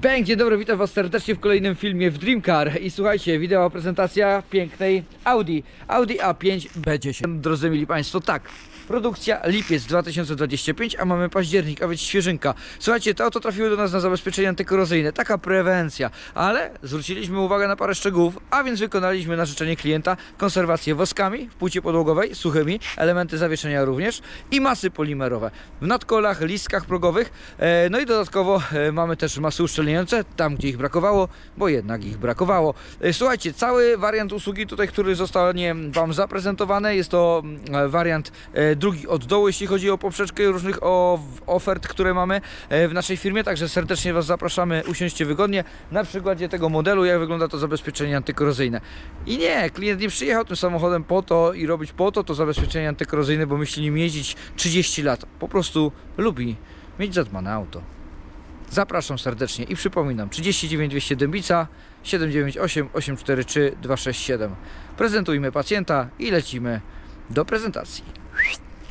Bęk, dzień dobry, witam was serdecznie w kolejnym filmie w Dreamcar. I słuchajcie, wideo prezentacja pięknej Audi, Audi A5 B10 Drodzy mili państwo, tak, produkcja lipiec 2025, a mamy październik, a więc świeżynka. Słuchajcie, te auto trafiły do nas na zabezpieczenie antykorozyjne, taka prewencja, ale zwróciliśmy uwagę na parę szczegółów, a więc wykonaliśmy na życzenie klienta konserwację woskami w płci podłogowej, suchymi, elementy zawieszenia również i masy polimerowe. W nadkolach, listkach progowych, e, no i dodatkowo e, mamy też masy uszczelniające tam, gdzie ich brakowało, bo jednak ich brakowało. E, Słuchajcie, cały wariant usługi tutaj, który zostanie Wam zaprezentowany, jest to mm, wariant drugi od dołu, jeśli chodzi o poprzeczkę różnych ofert, które mamy e, w naszej firmie, także serdecznie Was zapraszamy, usiądźcie wygodnie na przykładzie tego modelu, jak wygląda to zabezpieczenie antykorozyjne. I nie, klient nie przyjechał tym samochodem po to i robić po to to zabezpieczenie antykorozyjne, bo myśli nim jeździć 30 lat. Po prostu lubi mieć zadbane auto. Zapraszam serdecznie i przypominam 39 200 Dębica 798 843 267. Prezentujmy pacjenta i lecimy do prezentacji.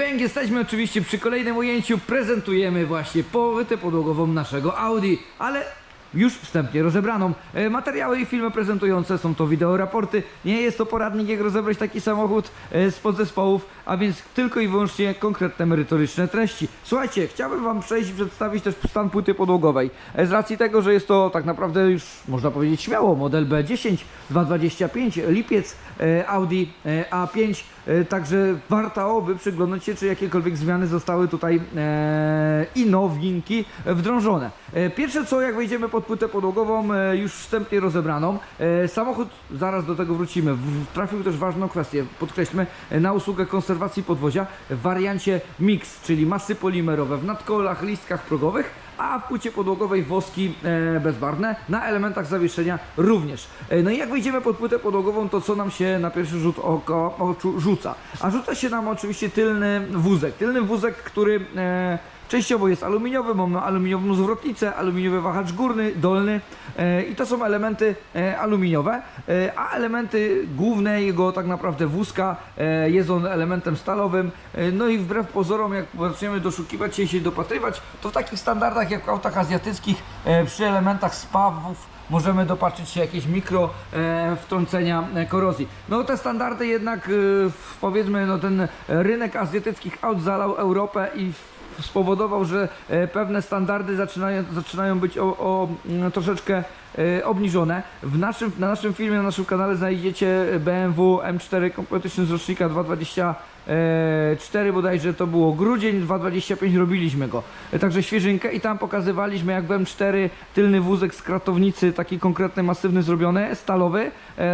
bęk, jesteśmy oczywiście przy kolejnym ujęciu. Prezentujemy właśnie płytę podłogową naszego Audi, ale już wstępnie rozebraną. E, Materiały i filmy prezentujące są to wideoraporty. Nie jest to poradnik, jak rozebrać taki samochód e, z podzespołów, a więc tylko i wyłącznie konkretne merytoryczne treści. Słuchajcie, chciałbym Wam przejść i przedstawić też stan płyty podłogowej. E, Z racji tego, że jest to tak naprawdę już można powiedzieć śmiało model B10 225 lipiec e, Audi e, A5 E, Także warto by przyglądać się, czy jakiekolwiek zmiany zostały tutaj i nowinki wdrążone. Pierwsze co, jak wejdziemy pod płytę podłogową, już wstępnie rozebraną, samochód, zaraz do tego wrócimy, trafił też ważną kwestię, podkreślmy, na usługę konserwacji podwozia w wariancie mix, czyli masy polimerowe w nadkolach, listkach progowych, a w płycie podłogowej woski e, bezbarwne, na elementach zawieszenia również. E, no i jak wejdziemy pod płytę podłogową, to co nam się na pierwszy rzut oka oczu rzuca? A rzuca się nam oczywiście tylny wózek. Tylny wózek, który e, częściowo jest aluminiowy, mamy aluminiową zwrotnicę, aluminiowy wahacz górny, dolny e, i to są elementy e, aluminiowe, e, a elementy główne jego tak naprawdę wózka jest on elementem stalowym, no i wbrew pozorom jak zaczniemy doszukiwać się i się dopatrywać, to w takich standardach jak w autach azjatyckich przy elementach spawów możemy dopatrzyć się jakieś mikro e, wtrącenia korozji. No te standardy jednak e, powiedzmy no ten rynek azjatyckich aut zalał Europę i spowodował, że e, pewne standardy zaczynają, zaczynają być o, o mm, troszeczkę e, obniżone. W naszym, na naszym filmie, na naszym kanale znajdziecie BMW M4 Competition z rocznika 224 bodajże to było grudzień 225 robiliśmy go. E, Także świeżynkę i tam pokazywaliśmy jak w M4 tylny wózek z kratownicy, taki konkretny, masywny zrobiony, stalowy,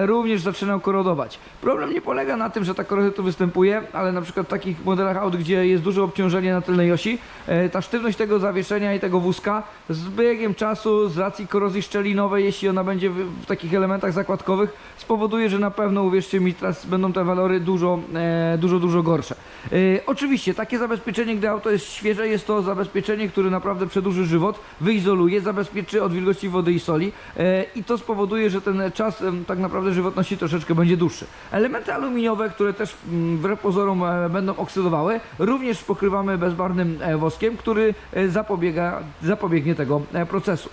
również zaczynał korodować. Problem nie polega na tym, że ta korozja tu występuje, ale na przykład w takich modelach aut, gdzie jest duże obciążenie na tylnej osi, e, ta sztywność tego zawieszenia i tego wózka z biegiem czasu, z racji korozji szczelinowej, jeśli ona będzie w, takich elementach zakładkowych, spowoduje, że na pewno, uwierzcie mi, teraz będą te walory dużo, e, dużo, dużo gorsze. E, oczywiście, takie zabezpieczenie, gdy auto jest świeże, jest to zabezpieczenie, które naprawdę przedłuży żywot, wyizoluje, zabezpieczy od wilgoci wody i soli e, i to spowoduje, że ten czas tak naprawdę żywotności troszeczkę będzie dłuższy. Elementy aluminiowe, które też mm, wbrew pozorom e, będą oksydowały, również pokrywamy bezbarwnym e, woskiem, który e, zapobiega, zapobiegnie tego procesu.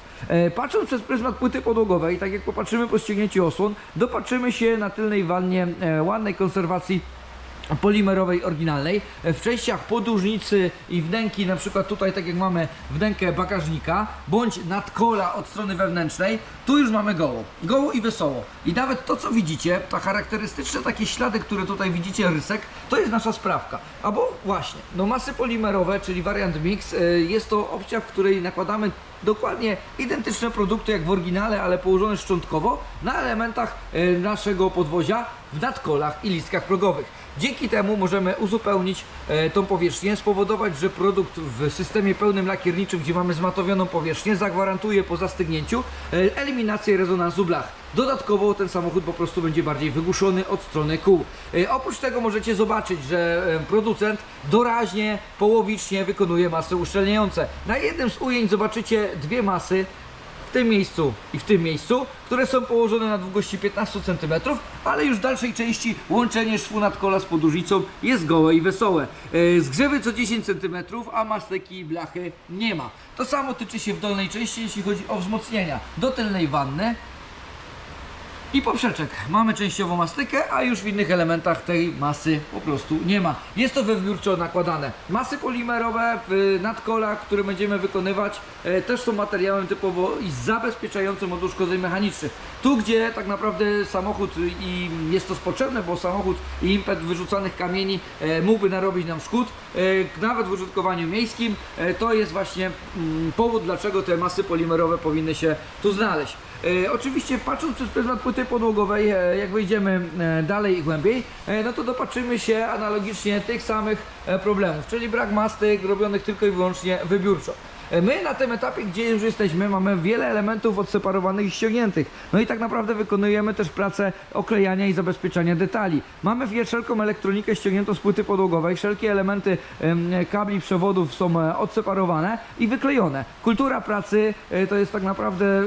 Patrząc przez pryzmat płyty podłogowej, tak jak popatrzymy po ściągnięciu osłon, dopatrzymy się na tylnej wannie ładnej konserwacji polimerowej oryginalnej. W częściach podłużnicy i wnęki na przykład tutaj tak jak mamy wnękę bagażnika bądź nadkola od strony wewnętrznej tu już mamy goło, goło i wesoło. I nawet to co widzicie, ta charakterystyczne takie ślady, które tutaj widzicie rysek to jest nasza sprawka, albo właśnie no masy polimerowe, czyli wariant mix y, jest to opcja, w której nakładamy dokładnie identyczne produkty jak w oryginale, ale położone szczątkowo na elementach e, naszego podwozia w nadkolach i listkach progowych. Dzięki temu możemy uzupełnić e, tą powierzchnię, spowodować, że produkt w systemie pełnym lakierniczym, gdzie mamy zmatowioną powierzchnię, zagwarantuje po zastygnięciu e, eliminację rezonansu blach. Dodatkowo ten samochód po prostu będzie bardziej wygłuszony od strony kół. E, oprócz tego możecie zobaczyć, że producent doraźnie, połowicznie wykonuje masy uszczelniające. Na jednym z ujęć zobaczycie dwie masy tym miejscu i w tym miejscu, które są położone na długości 15 cm, ale już w dalszej części łączenie szwu nadkola z podłużnicą jest gołe i wesołe. E, Zgrzewy co 10 cm, a mastyki i blachy nie ma. To samo tyczy się w dolnej części, jeśli chodzi o wzmocnienia. Do tylnej wanny i poprzeczek. Mamy częściowo mastykę, a już w innych elementach tej masy po prostu nie ma. Jest to wybiórczo nakładane. Masy polimerowe w nadkolach, które będziemy wykonywać, e, też są materiałem typowo zabezpieczającym od uszkodzeń mechanicznych. Tu, gdzie tak naprawdę samochód i jest to potrzebne, bo samochód i impet wyrzucanych kamieni e, mógłby narobić nam szkód, e, nawet w użytkowaniu miejskim, to jest właśnie mm, powód, dlaczego te masy polimerowe powinny się tu znaleźć. E, oczywiście patrząc przez pryzmat płyty podłogowej, e, jak wejdziemy e, dalej i głębiej, no to dopatrzymy się analogicznie tych samych problemów, czyli brak mastek robionych tylko i wyłącznie wybiórczo. E, My na tym etapie, gdzie już jesteśmy, mamy wiele elementów odseparowanych i ściągniętych. No i tak naprawdę wykonujemy też pracę oklejania i zabezpieczania detali. Mamy wszelką elektronikę ściągniętą z płyty podłogowej, wszelkie elementy em, kabli, przewodów są e, odseparowane i wyklejone. Kultura pracy e, to jest tak naprawdę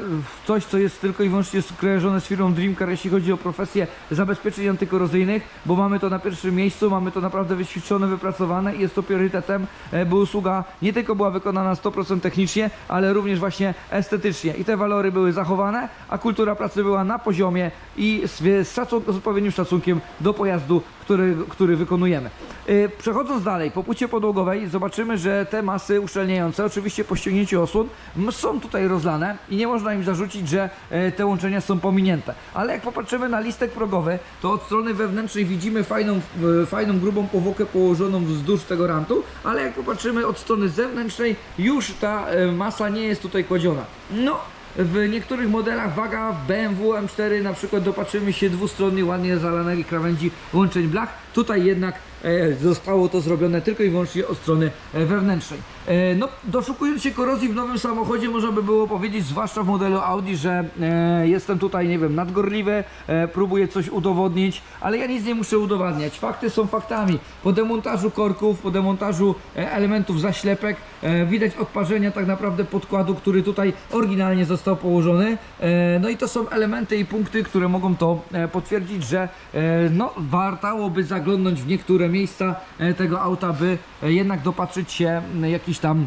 coś, co jest tylko i wyłącznie skojarzone z firmą Dreamcar, jeśli chodzi o profesję zabezpieczeń antykorozyjnych, bo mamy to na pierwszym miejscu, mamy to naprawdę wyćwiczone, wypracowane i jest to priorytetem, by usługa nie tylko była wykonana 100% technicznie, ale również właśnie estetycznie. I te walory były zachowane, a kultura pracy była na poziomie i z, z, szacun- z odpowiednim szacunkiem do pojazdu, który, który wykonujemy. Yy, Przechodząc dalej, po płycie podłogowej zobaczymy, że te masy uszczelniające, oczywiście po ściągnięciu osłon, są tutaj rozlane i nie można im zarzucić, że e, te łączenia są pominięte. Ale jak popatrzymy na listek progowy, to od strony wewnętrznej widzimy fajną, fajną grubą powłokę położoną wzdłuż tego rantu, ale jak popatrzymy od strony zewnętrznej, już ta e, masa nie jest tutaj kładziona. No, w niektórych modelach waga BMW M4 na przykład dopatrzymy się dwustronnie ładnie zalanej krawędzi łączeń blach. Tutaj jednak e, zostało to zrobione tylko i wyłącznie od strony e, wewnętrznej. E, no, doszukując się korozji w nowym samochodzie, można by było powiedzieć, zwłaszcza w modelu Audi, że jestem tutaj, nie wiem, nadgorliwy, próbuję coś udowodnić, ale ja nic nie muszę udowadniać. Fakty są faktami. Po demontażu korków, po demontażu elementów zaślepek, widać odparzenia tak naprawdę podkładu, który tutaj oryginalnie został położony. No i to są elementy i punkty, które mogą to potwierdzić, że no, wartałoby zaglądnąć w niektóre miejsca e, tego auta, by e, jednak dopatrzyć się m, jakiś tam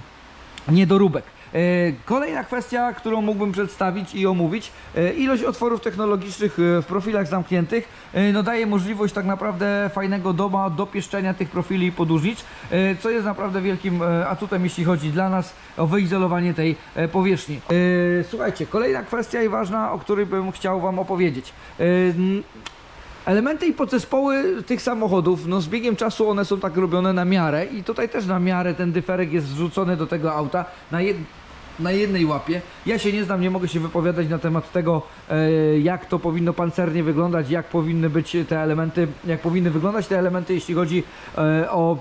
niedoróbek. E, Kolejna kwestia, którą mógłbym przedstawić i omówić, e, ilość otworów technologicznych e, w profilach zamkniętych e, no daje możliwość tak naprawdę fajnego doma dopieszczenia tych profili i podłużnic, e, co jest naprawdę wielkim e, atutem, jeśli chodzi dla nas o wyizolowanie tej e, powierzchni. E, Słuchajcie, kolejna kwestia i ważna, o której bym chciał Wam opowiedzieć. Elementy i podzespoły tych samochodów, no z biegiem czasu one są tak robione na miarę i tutaj też na miarę ten dyferek jest wrzucony do tego auta na, jed, na jednej łapie. Ja się nie znam, nie mogę się wypowiadać na temat tego, e, jak to powinno pancernie wyglądać, jak powinny być te elementy, jak powinny wyglądać te elementy, jeśli chodzi e, o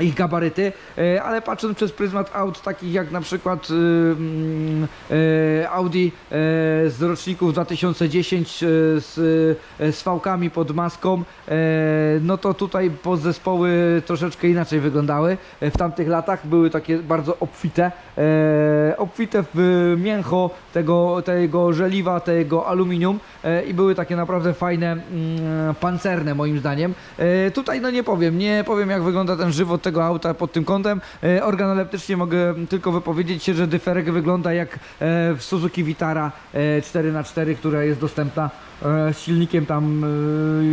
ich gabaryty, e, ale patrząc przez pryzmat aut takich jak na przykład y, mm, e, Audi e, z roczników 2010 e, z, e, z fałkami pod maską, e, no to tutaj podzespoły troszeczkę inaczej wyglądały. E, W tamtych latach były takie bardzo obfite, e, obfite w mięcho tego, tego żeliwa, tego aluminium e, i były takie naprawdę fajne, mm, pancerne moim zdaniem. E, Tutaj no nie powiem, nie powiem jak wygląda ten żywot tego auta pod tym kątem. E, Organoleptycznie mogę tylko wypowiedzieć się, że dyferek wygląda jak e, w Suzuki Vitara e, 4x4, która jest dostępna z silnikiem tam e,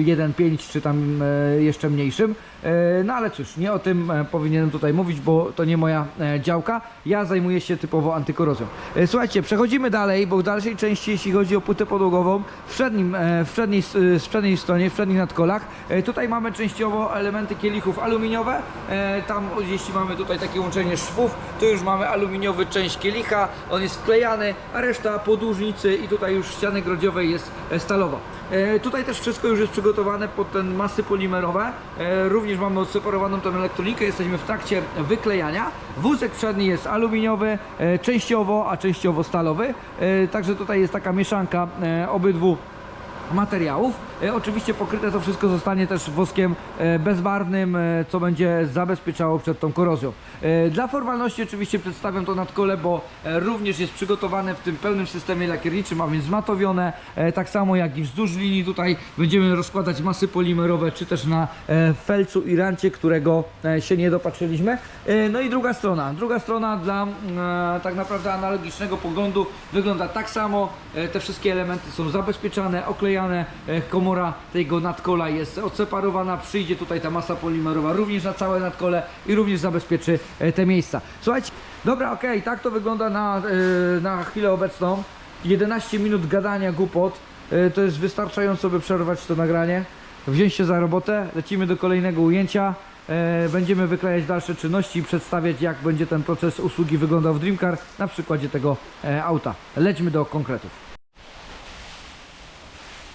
1.5 czy tam e, jeszcze mniejszym. E, No ale cóż, nie o tym e, powinienem tutaj mówić, bo to nie moja e, działka. Ja zajmuje się typowo antykorozją. E, Słuchajcie, przechodzimy dalej, bo w dalszej części, jeśli chodzi o płytę podłogową, w, przednim, e, w, przedniej, e, z przedniej stronie, w przednich nadkolach, e, tutaj mamy częściowo elementy kielichów aluminiowe, e, tam jeśli mamy tutaj takie łączenie szwów, to już mamy aluminiowy część kielicha, on jest wklejany, a reszta podłużnicy i tutaj już ściany grodziowej jest e, stalowa. E, Tutaj też wszystko już jest przygotowane pod ten masy polimerowe. E, Również mamy odseparowaną tę elektronikę, jesteśmy w trakcie wyklejania. Wózek przedni jest aluminiowy, e, częściowo, a częściowo stalowy. Także tutaj jest taka mieszanka obydwu materiałów. E, oczywiście pokryte to wszystko zostanie też woskiem e, bezbarwnym, e, co będzie zabezpieczało przed tą korozją. Dla formalności oczywiście przedstawiam to nadkole, bo e, również jest przygotowane w tym pełnym systemie lakierniczym, a więc zmatowione, tak samo jak i wzdłuż linii tutaj będziemy rozkładać masy polimerowe, czy też na felcu i rancie, którego się nie dopatrzyliśmy. No i druga strona, druga strona dla e, tak naprawdę analogicznego poglądu wygląda tak samo, te wszystkie elementy są zabezpieczane, oklejane, e, komora tego nadkola jest odseparowana, przyjdzie tutaj ta masa polimerowa również na całe nadkole i również zabezpieczy e, te miejsca. Słuchajcie, dobra, okej, tak to wygląda na, e, na chwilę obecną. 11 minut gadania głupot, e, to jest wystarczająco, by przerwać to nagranie, wziąć się za robotę, lecimy do kolejnego ujęcia. Będziemy wyklejać dalsze czynności i przedstawiać jak będzie ten proces usługi wyglądał w Dreamcar na przykładzie tego auta. Lećmy do konkretów.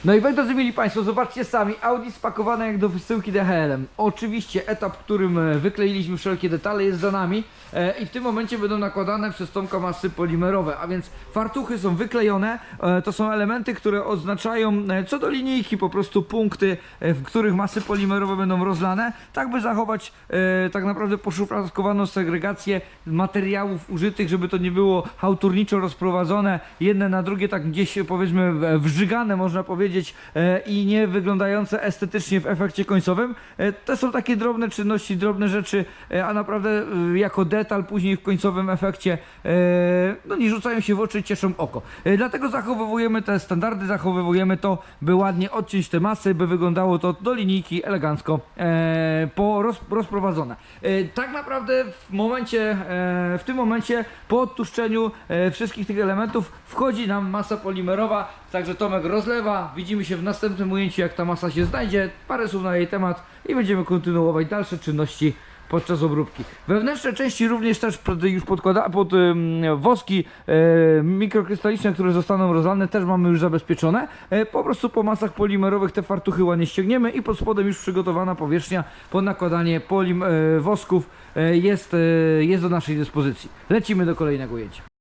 No i drodzy mili Państwo, zobaczcie sami, Audi spakowane jak do wysyłki DHL-em. Oczywiście etap, w którym e, wykleiliśmy wszelkie detale jest za nami e, i w tym momencie będą nakładane przez Tomka masy polimerowe, a więc fartuchy są wyklejone, e, to są elementy, które oznaczają e, co do linijki po prostu punkty, e, w których masy polimerowe będą rozlane, tak by zachować e, tak naprawdę poszufladkowaną segregację materiałów użytych, żeby to nie było hałturniczo rozprowadzone, jedne na drugie tak gdzieś powiedzmy w- wżygane można powiedzieć e, i nie wyglądające estetycznie w efekcie końcowym. E, To są takie drobne czynności, drobne rzeczy, e, a naprawdę e, jako detal później w końcowym efekcie no nie rzucają się w oczy, cieszą oko. Dlatego zachowujemy te standardy, zachowujemy to, by ładnie odciąć te masy, by wyglądało to do linijki elegancko po roz, rozprowadzone. Tak naprawdę w momencie, w tym momencie po odtłuszczeniu e, wszystkich tych elementów wchodzi nam masa polimerowa, także Tomek rozlewa, widzimy się w następnym ujęciu jak ta masa się znajdzie, parę słów na jej temat i będziemy kontynuować dalsze czynności podczas obróbki. Wewnętrzne części również też już podkłada, pod woski mikrokrystaliczne, które zostaną rozlane, też mamy już zabezpieczone. E, po prostu po masach polimerowych te fartuchy ładnie ściągniemy i pod spodem już przygotowana powierzchnia pod nakładanie polim, e, wosków e, jest, jest do naszej dyspozycji. Lecimy do kolejnego ujęcia.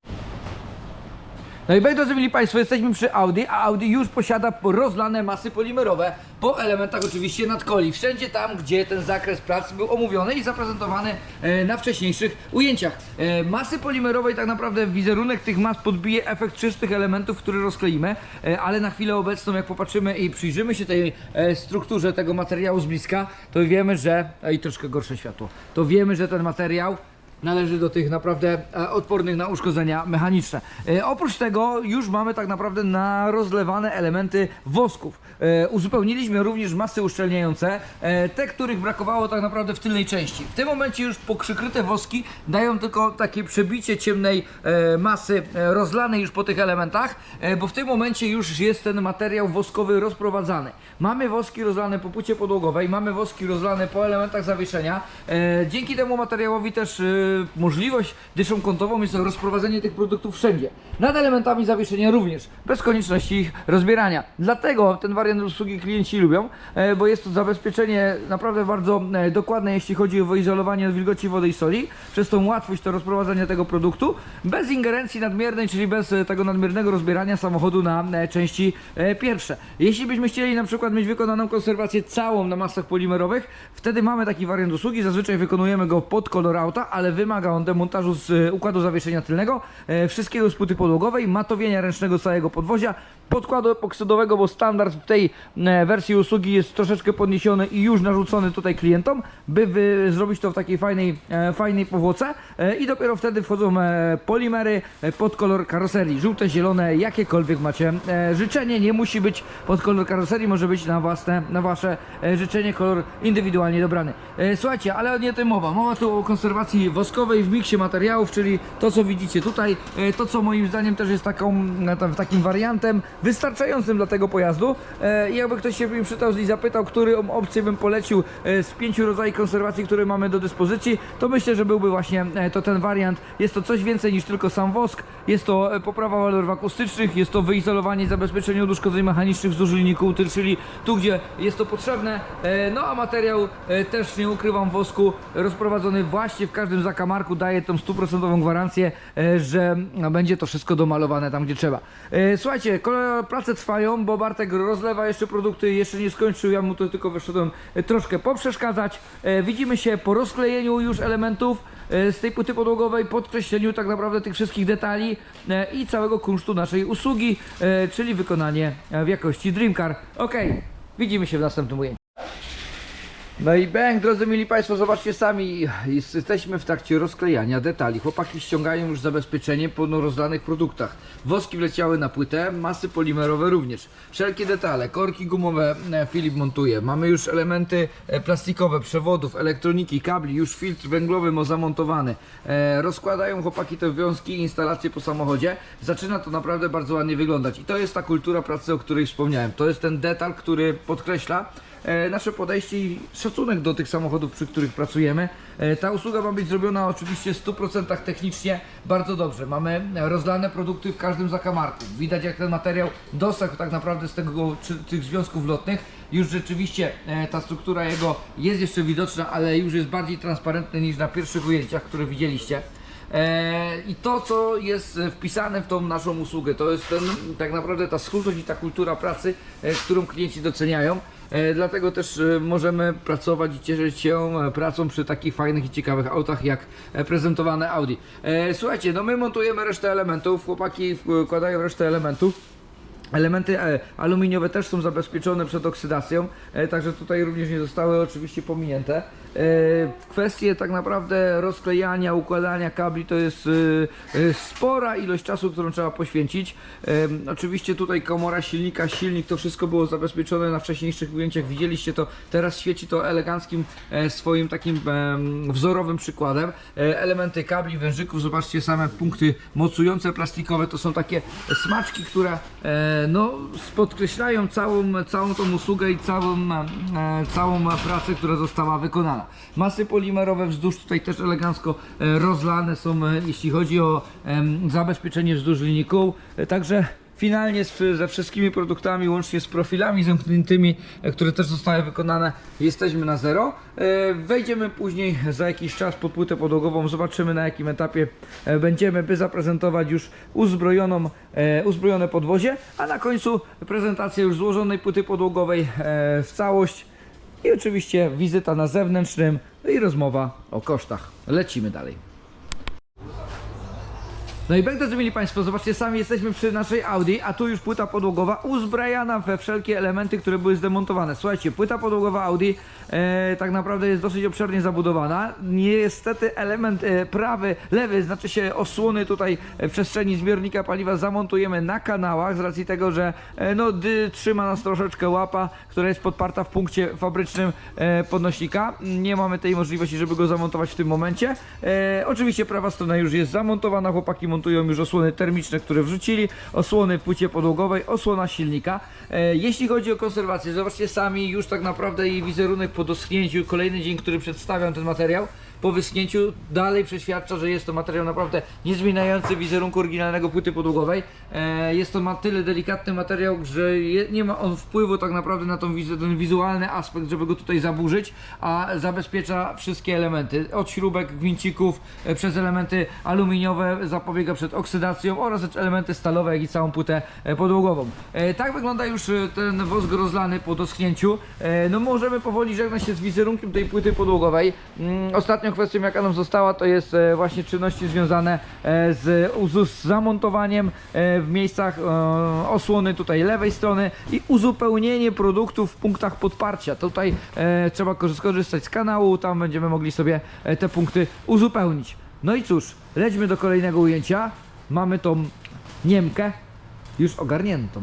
No i drodzy mili Państwo, jesteśmy przy Audi, a Audi już posiada rozlane masy polimerowe po elementach oczywiście nadkoli. Wszędzie tam, gdzie ten zakres prac był omówiony i zaprezentowany e, na wcześniejszych ujęciach. E, masy polimerowe i tak naprawdę wizerunek tych mas podbije efekt czystych elementów, które rozkleimy, e, ale na chwilę obecną jak popatrzymy i przyjrzymy się tej strukturze tego materiału z bliska, to wiemy, że... I troszkę gorsze światło. To wiemy, że ten materiał należy do tych naprawdę e, odpornych na uszkodzenia mechaniczne. E, oprócz tego już mamy tak naprawdę na rozlewane elementy wosków. E, uzupełniliśmy również masy uszczelniające, te, których brakowało tak naprawdę w tylnej części. W tym momencie już pokrzykryte woski dają tylko takie przebicie ciemnej masy rozlanej już po tych elementach, bo w tym momencie już jest ten materiał woskowy rozprowadzany. Mamy woski rozlane po płycie podłogowej, mamy woski rozlane po elementach zawieszenia. Dzięki temu materiałowi też możliwość dyszą kątową jest rozprowadzenie tych produktów wszędzie. Nad elementami zawieszenia również, bez konieczności ich rozbierania. Dlatego ten wariant usługi klienci lubią, e, bo jest to zabezpieczenie naprawdę bardzo e, dokładne, jeśli chodzi o wyizolowanie od wilgoci wody i soli, przez tą łatwość to rozprowadzania tego produktu, bez ingerencji nadmiernej, czyli bez e, tego nadmiernego rozbierania samochodu na części pierwsze. Jeśli byśmy chcieli na przykład mieć wykonaną konserwację całą na masach polimerowych, wtedy mamy taki wariant usługi, zazwyczaj wykonujemy go pod kolor auta, ale wymaga on demontażu z e, układu zawieszenia tylnego, e, wszystkiego z płyty podłogowej, matowienia ręcznego całego podwozia, podkładu epoksydowego, bo standard w tej e, wersji usługi jest troszeczkę podniesiony i już narzucony tutaj klientom, by zrobić to w takiej fajnej, e, fajnej powłoce. E, i dopiero wtedy wchodzą polimery pod kolor karoserii, żółte, zielone, jakiekolwiek macie życzenie, nie musi być pod kolor karoserii, może być na własne, na wasze życzenie. Kolor indywidualnie dobrany. Słuchajcie, ale nie o tym mowa, mowa tu o konserwacji woskowej w miksie materiałów, czyli to co widzicie tutaj, to co moim zdaniem też jest taką, takim wariantem wystarczającym dla tego pojazdu. E, I jakby ktoś się mi przytał i zapytał, który opcję bym polecił e, z pięciu rodzajów konserwacji, które mamy do dyspozycji, to myślę, że byłby właśnie e, to ten wariant. Jest to coś więcej niż tylko sam wosk, jest to poprawa walorów akustycznych, jest to wyizolowanie i zabezpieczenie od uszkodzeń mechanicznych wzdłuż linii kółty, czyli tu, gdzie jest to potrzebne. No a materiał też, nie ukrywam, wosku rozprowadzony właśnie w każdym zakamarku daje tą stuprocentową gwarancję, że no, będzie to wszystko domalowane tam, gdzie trzeba. Słuchajcie, kole- prace trwają, bo Bartek rozlewa jeszcze produkty, jeszcze nie skończył, ja mu to tylko wyszedłem e, troszkę poprzeszkadzać. E, Widzimy się po rozklejeniu już elementów e, z tej płyty podłogowej, podkreśleniu tak naprawdę tych wszystkich detali i całego kunsztu naszej usługi, czyli wykonanie w jakości Dreamcar. Ok, widzimy się w następnym ujęciu. No i bang, drodzy mili Państwo, zobaczcie sami, jesteśmy w trakcie rozklejania detali. Chłopaki ściągają już zabezpieczenie po no, rozlanych produktach. Woski wleciały na płytę, masy polimerowe również. Wszelkie detale, korki gumowe e, Filip montuje. Mamy już elementy e, plastikowe, przewodów, elektroniki, kabli, już filtr węglowy ma zamontowany. E, rozkładają chłopaki te wiązki i instalacje po samochodzie. Zaczyna to naprawdę bardzo ładnie wyglądać. I to jest ta kultura pracy, o której wspomniałem. To jest ten detal, który podkreśla nasze podejście i szacunek do tych samochodów, przy których pracujemy. E, Ta usługa ma być zrobiona oczywiście w 100% technicznie bardzo dobrze. Mamy rozlane produkty w każdym zakamarku. Widać jak ten materiał dosahł tak naprawdę z tego, czy, tych związków lotnych. Już rzeczywiście e, ta struktura jego jest jeszcze widoczna, ale już jest bardziej transparentna niż na pierwszych ujęciach, które widzieliście. E, I to, co jest e, wpisane w tą naszą usługę, to jest ten, tak naprawdę ta schólność i ta kultura pracy, e, którą klienci doceniają. E, Dlatego też e, możemy pracować i cieszyć się e, pracą przy takich fajnych i ciekawych autach jak prezentowane Audi. Słuchajcie, no my montujemy resztę elementów, chłopaki wkładają resztę elementów. Elementy e, aluminiowe też są zabezpieczone przed oksydacją, e, także tutaj również nie zostały oczywiście pominięte. E, Kwestie tak naprawdę rozklejania, układania kabli to jest spora ilość czasu, którą trzeba poświęcić. Oczywiście tutaj komora silnika, silnik, to wszystko było zabezpieczone na wcześniejszych ujęciach, widzieliście to, teraz świeci to eleganckim swoim takim wzorowym przykładem. Elementy kabli, wężyków, zobaczcie same punkty mocujące plastikowe, to są takie smaczki, które no, podkreślają całą, całą tą usługę i całą, e, całą pracę, która została wykonana. Masy polimerowe wzdłuż tutaj też elegancko e, rozlane są, e, jeśli chodzi o zabezpieczenie wzdłuż linii kół. Także Finalnie z, ze wszystkimi produktami, łącznie z profilami zamkniętymi, e, które też zostały wykonane, jesteśmy na zero. E, Wejdziemy później za jakiś czas pod płytę podłogową, zobaczymy na jakim etapie e, będziemy, by zaprezentować już uzbrojoną, uzbrojone podwozie, a na końcu prezentacja już złożonej płyty podłogowej w całość i oczywiście wizyta na zewnętrznym i rozmowa o kosztach. Lecimy dalej. No i będę zrobili Państwo, zobaczcie, sami jesteśmy przy naszej Audi, a tu już płyta podłogowa uzbrajana we wszelkie elementy, które były zdemontowane. Słuchajcie, płyta podłogowa Audi e, tak naprawdę jest dosyć obszernie zabudowana. Niestety element e, prawy, lewy, znaczy się osłony tutaj e, w przestrzeni zbiornika paliwa zamontujemy na kanałach z racji tego, że e, no, dy, trzyma nas troszeczkę łapa, która jest podparta w punkcie fabrycznym e, podnośnika. Nie mamy tej możliwości, żeby go zamontować w tym momencie. E, oczywiście prawa strona już jest zamontowana, chłopaki montują już osłony termiczne, które wrzucili, osłony w płycie podłogowej, osłona silnika. E, jeśli chodzi o konserwację, zobaczcie sami już tak naprawdę jej wizerunek po doschnięciu, kolejny dzień, który przedstawiam ten materiał, po wyschnięciu dalej przeświadcza, że jest to materiał naprawdę niezmieniający wizerunku oryginalnego płyty podłogowej. E, jest to ma tyle delikatny materiał, że nie ma on wpływu tak naprawdę na tą, ten wizualny aspekt, żeby go tutaj zaburzyć, a zabezpiecza wszystkie elementy. Od śrubek, gwincików, e, przez elementy aluminiowe, zapobiega przed oksydacją oraz elementy stalowe, jak i całą płytę e, podłogową. Tak wygląda już ten wosk rozlany po doschnięciu. No możemy powoli żegnać się z wizerunkiem tej płyty podłogowej. Mm, ostatnio kwestią jaka nam została to jest e, właśnie czynności związane e, z, zamontowaniem e, w miejscach osłony tutaj lewej strony i uzupełnienie produktów w punktach podparcia. Tutaj trzeba korz- skorzystać z kanału, tam będziemy mogli sobie te punkty uzupełnić. No i cóż, lećmy do kolejnego ujęcia. Mamy tą Niemkę już ogarniętą.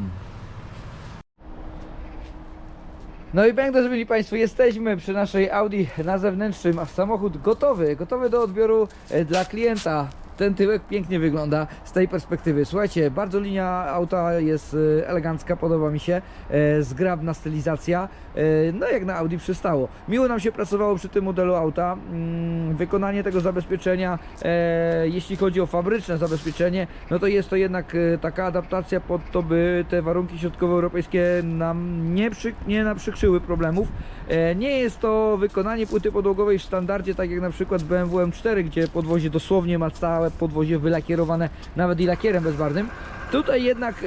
No i będę, mieli Państwo, jesteśmy przy naszej Audi na zewnętrznym, a samochód gotowy, gotowy do odbioru e, dla klienta. Ten tyłek pięknie wygląda z tej perspektywy. Słuchajcie, bardzo linia auta jest e, elegancka, podoba mi się, e, zgrabna stylizacja, e, no jak na Audi przystało. Miło nam się pracowało przy tym modelu auta. Mm, Wykonanie tego zabezpieczenia, jeśli chodzi o fabryczne zabezpieczenie, no to jest to jednak taka adaptacja pod to, by te warunki środkowoeuropejskie nam nie, przy, nie naprzykrzyły problemów. Nie jest to wykonanie płyty podłogowej w standardzie, tak jak na przykład BMW M4, gdzie podwozie dosłownie ma całe podwozie wylakierowane nawet i lakierem bezbarwnym. Tutaj jednak e,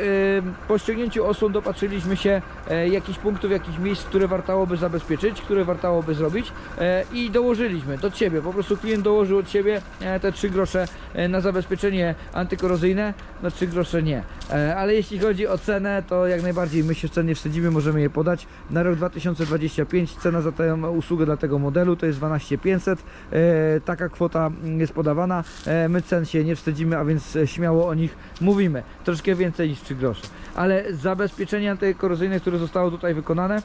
po ściągnięciu osłon dopatrzyliśmy się e, jakichś punktów, jakichś miejsc, które wartałoby zabezpieczyć, które wartałoby zrobić e, i dołożyliśmy do Ciebie. Po prostu klient dołożył od siebie te 3 grosze na zabezpieczenie antykorozyjne, no 3 grosze nie. Ale jeśli chodzi o cenę, to jak najbardziej my się w cenie wstydzimy, możemy je podać. Na rok 2025 cena za tę usługę dla tego modelu to jest 12 500. E, taka kwota mm, jest podawana. My cen się nie wstydzimy, a więc śmiało o nich mówimy. Troszkę więcej niż 3 grosze. Ale zabezpieczenie antykorozyjne, które zostało tutaj wykonane,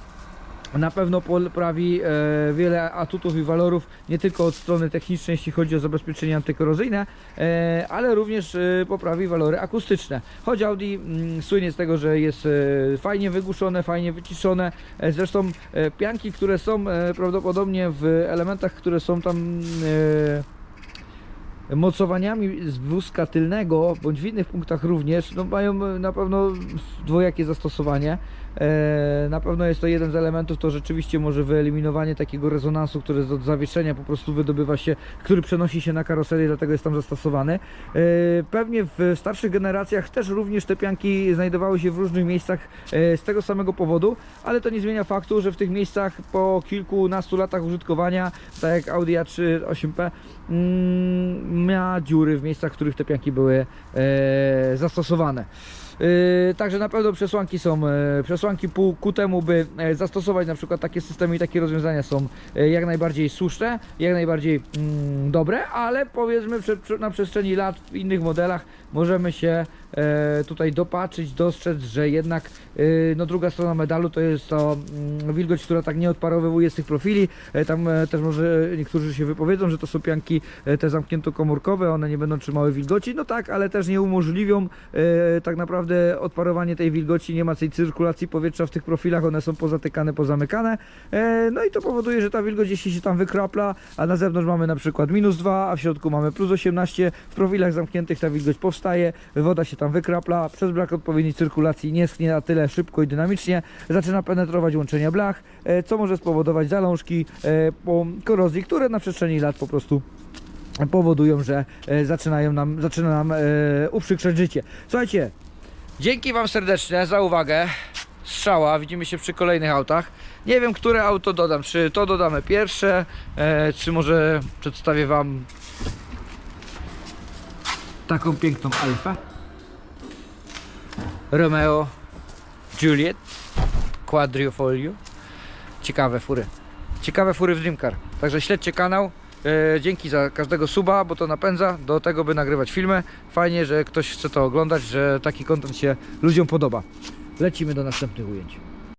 na pewno poprawi e, wiele atutów i walorów, nie tylko od strony technicznej, jeśli chodzi o zabezpieczenie antykorozyjne, e, ale również e, poprawi walory akustyczne. Choć Audi mm, słynie z tego, że jest e, fajnie wygłuszone, fajnie wyciszone. E, zresztą e, pianki, które są e, prawdopodobnie w elementach, które są tam e, mocowaniami z wózka tylnego, bądź w innych punktach również, no mają e, na pewno dwojakie zastosowanie. E, na pewno jest to jeden z elementów, to rzeczywiście może wyeliminowanie takiego rezonansu, który z od zawieszenia po prostu wydobywa się, który przenosi się na karoserię, dlatego jest tam zastosowany. E, pewnie w starszych generacjach też również te pianki znajdowały się w różnych miejscach e, z tego samego powodu, ale to nie zmienia faktu, że w tych miejscach po kilkunastu latach użytkowania, tak jak Audi A3 8P, mm, miała dziury w miejscach, w których te pianki były zastosowane. Yy, także na pewno przesłanki są, e, przesłanki ku, temu, by e, zastosować na przykład takie systemy i takie rozwiązania są e, jak najbardziej słuszne, jak najbardziej mm, dobre, ale powiedzmy na przestrzeni lat w innych modelach możemy się tutaj dopatrzyć, dostrzec, że jednak e, no druga strona medalu to jest to mm, wilgoć, która tak nie odparowywuje z tych profili. E, tam e, też może niektórzy się wypowiedzą, że to są pianki e, te zamkniętokomórkowe, one nie będą trzymały wilgoci. No tak, ale też nie umożliwią e, tak naprawdę odparowanie tej wilgoci. Nie ma tej cyrkulacji powietrza w tych profilach, one są pozatykane, pozamykane. E, no i to powoduje, że ta wilgoć jeśli się tam wykrapla, a na zewnątrz mamy na przykład minus 2, a w środku mamy plus 18, w profilach zamkniętych ta wilgoć powstaje, woda się tam wykrapla, przez brak odpowiedniej cyrkulacji nie schnie na tyle szybko i dynamicznie, zaczyna penetrować łączenia blach, e, co może spowodować zalążki e, po korozji, które na przestrzeni lat po prostu powodują, że e, zaczynają nam, zaczyna nam uprzykrzać życie. Słuchajcie, dzięki Wam serdecznie za uwagę. Strzała, widzimy się przy kolejnych autach. Nie wiem, które auto dodam. Czy to dodamy pierwsze, czy może przedstawię Wam taką piękną Alfę. Romeo Juliet Quadrifoglio. Ciekawe fury. Ciekawe fury w Dreamcar. Także śledźcie kanał. E, dzięki za każdego suba, bo to napędza do tego, by nagrywać filmy. Fajnie, że ktoś chce to oglądać, że taki content się ludziom podoba. Lecimy do następnych ujęć.